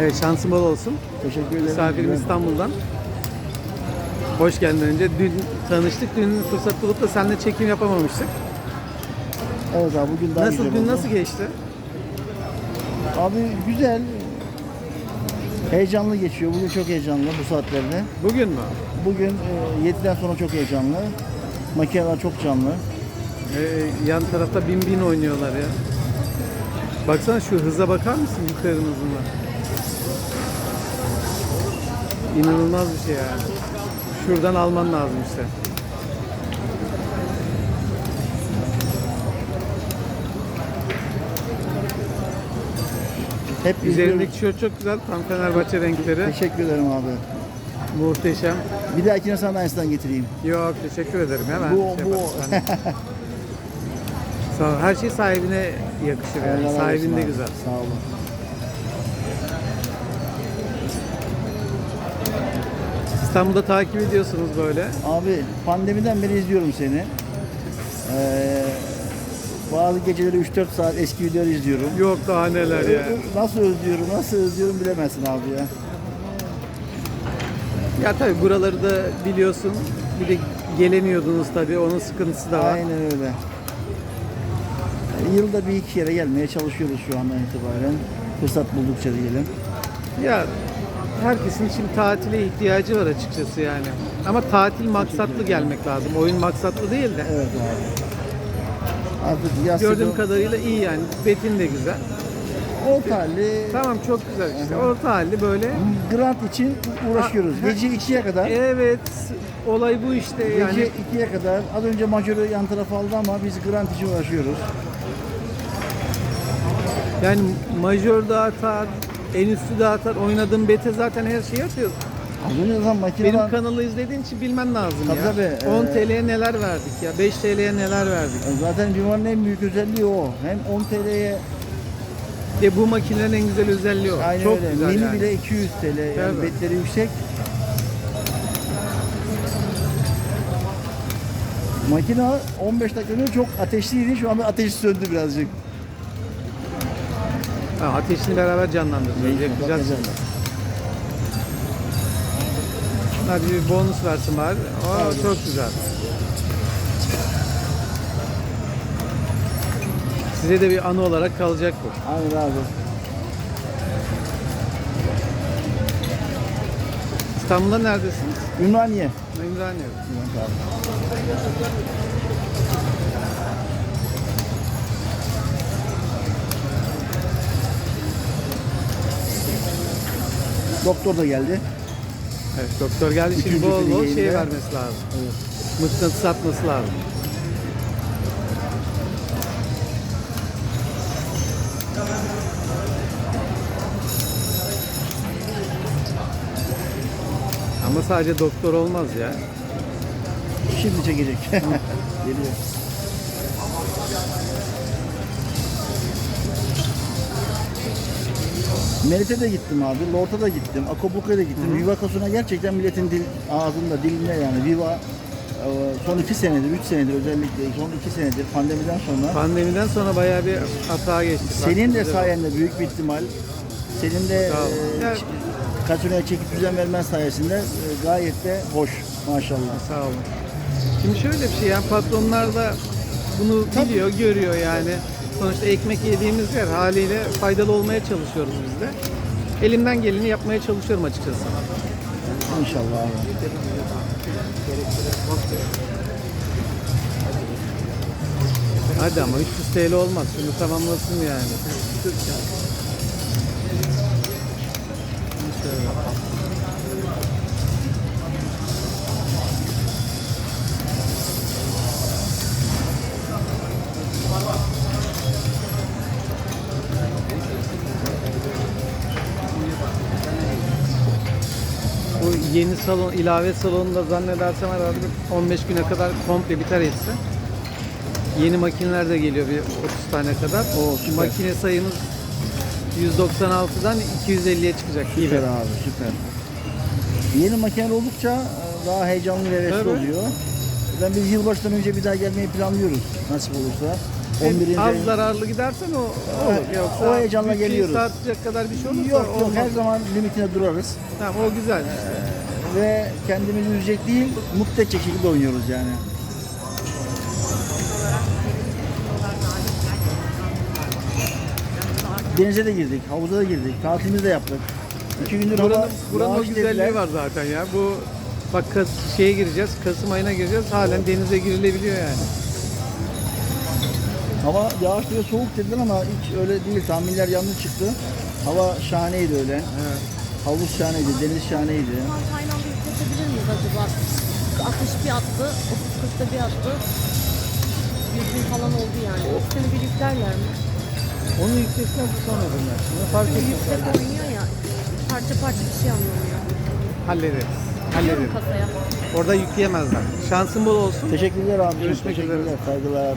Evet şansın bol olsun. Teşekkür ederim. Misafirim Ben- İstanbul'dan. Hoş geldin önce. Dün tanıştık. Dün fırsat bulup da seninle çekim yapamamıştık. Evet abi bugün daha nasıl güzel oldu. nasıl geçti? Abi güzel. Heyecanlı geçiyor. Bugün çok heyecanlı bu saatlerde. Bugün mü? Bugün e, 7'den sonra çok heyecanlı. Makineler çok canlı. Ee, yan tarafta bin bin oynuyorlar ya. Baksana şu hıza bakar mısın yukarının hızına? İnanılmaz bir şey yani. Şuradan alman lazım işte. Hep. Üzerindeki tişört çok güzel. Tam Fenerbahçe renkleri. Teşekkür ederim abi. Muhteşem. Bir dahakine sana aynısından getireyim. Yok teşekkür ederim. Hemen Bu, şey bu. Sağ ol. Her şey sahibine yakışır yani. Olsun abi. güzel. Sağ olun. İstanbul'da takip ediyorsunuz böyle. Abi pandemiden beri izliyorum seni. Ee, bazı geceleri 3-4 saat eski videoları izliyorum. Yok daha neler ya. Nasıl özlüyorum, nasıl özlüyorum bilemezsin abi ya. Ya tabii buraları da biliyorsun. Bir de gelemiyordunuz tabii. Onun sıkıntısı da var. Aynen öyle. Yılda bir iki kere gelmeye çalışıyoruz şu andan itibaren. Fırsat buldukça diyelim. Ya herkesin şimdi tatile ihtiyacı var açıkçası yani. Ama tatil maksatlı gelmek lazım. Oyun maksatlı değil de. Evet abi. Artık yaz Gördüğüm sezonu- kadarıyla iyi yani. Betin de güzel. Orta halli Tamam çok güzel işte. Orta halli böyle. grant için uğraşıyoruz. Ha, Gece 2'ye kadar. Evet. Olay bu işte Gece yani. 2'ye kadar. Az önce majörü yan tarafa aldı ama biz grant için uğraşıyoruz. Yani majör de atar, en üstü de atar. Oynadığım bete zaten her şeyi atıyor. Az önce zaten makineler... Benim kanalı izlediğin için bilmen lazım Tabii ya. tabii, 10 ee, TL'ye neler verdik ya, 5 TL'ye neler verdik. Zaten Vivar'ın en büyük özelliği o. Hem 10 TL'ye Ve bu makinelerin en güzel özelliği o. aynı Çok öyle. güzel Mini yani. bile 200 TL. Yani Tabii. betleri yüksek. Makine 15 dakika önce çok ateşliydi. Şu anda ateş söndü birazcık. Ha, ateşini beraber canlandıracağız, yakacağız. Hadi bir bonus versin bari. Aa, çok güzel. Size de bir anı olarak kalacak bu. Aynen abi. İstanbul'da neredesiniz? Ümraniye. Ümraniye. Evet Doktor da geldi. Evet, doktor geldi şimdi Üçüncü bol bol şey vermesi lazım. Mıknatıs atması lazım. Ama sadece doktor olmaz ya. Şimdi çekecek. Geliyor. Merit'e de gittim abi, Lord'a da gittim, Akobuk'a da gittim. Viva Kasuna gerçekten milletin dil, ağzında, dilinde yani. Viva e, son iki senedir, üç senedir özellikle son iki senedir pandemiden sonra Pandemiden sonra bayağı bir hata geçti. senin de sayende büyük bir ihtimal senin de e, çekip düzen vermen sayesinde e, gayet de hoş maşallah. Sağ olun. Şimdi şöyle bir şey yani patronlar da bunu biliyor, görüyor yani. Sonuçta ekmek yediğimiz yer haliyle faydalı olmaya çalışıyoruz biz de. Elimden geleni yapmaya çalışıyorum açıkçası. İnşallah abi. Hadi ama 300 TL olmaz. Şunu tamamlasın yani. Yeni salon, ilave salonunda zannedersem herhalde bir 15 güne kadar komple biter hepsi. Yeni makineler de geliyor bir 30 tane kadar. Oo, süper. Makine sayımız 196'dan 250'ye çıkacak. Süper abi süper. Yeni makineler oldukça e, daha heyecanlı ve hevesli Tabii. oluyor. Ben biz yılbaşından önce bir daha gelmeyi planlıyoruz nasip olursa. 11. Az ayın- zararlı gidersen o olur. Yoksa o heyecanla geliyoruz. sarkacak kadar bir şey olursa Yok yok olmaz. her zaman limitine durarız. Tamam o güzel. Ve kendimizi üzecek değil, mutlu edecek şekilde oynuyoruz yani. Denize de girdik, havuza da girdik, tatilimizi de yaptık. İki gündür hava Buranın, buranın o güzelliği dediler. var zaten ya. Bu bak Kas, şeye gireceğiz. Kasım ayına gireceğiz. Halen denize girilebiliyor yani. Hava yağış ve soğuk dediler ama hiç öyle değil. Tahminler yanlış çıktı. Hava şahaneydi öyle. Evet. Havuz şahaneydi, deniz şahaneydi. Şu an Tayland'ı yükseltebilir miyiz acaba? 60 bir attı, 30-40'da bir attı. 100 bin falan oldu yani. O sene bir yüklerler mi? Onu yüksekten tutamadım ben. Şimdi fark ettim. yüksek oynuyor ya, parça parça bir şey anlamıyor. Hallederiz. Hallederiz. kasaya. Orada yükleyemezler. Şansın bol olsun. Teşekkürler abi. Görüşmek üzere. Saygılar.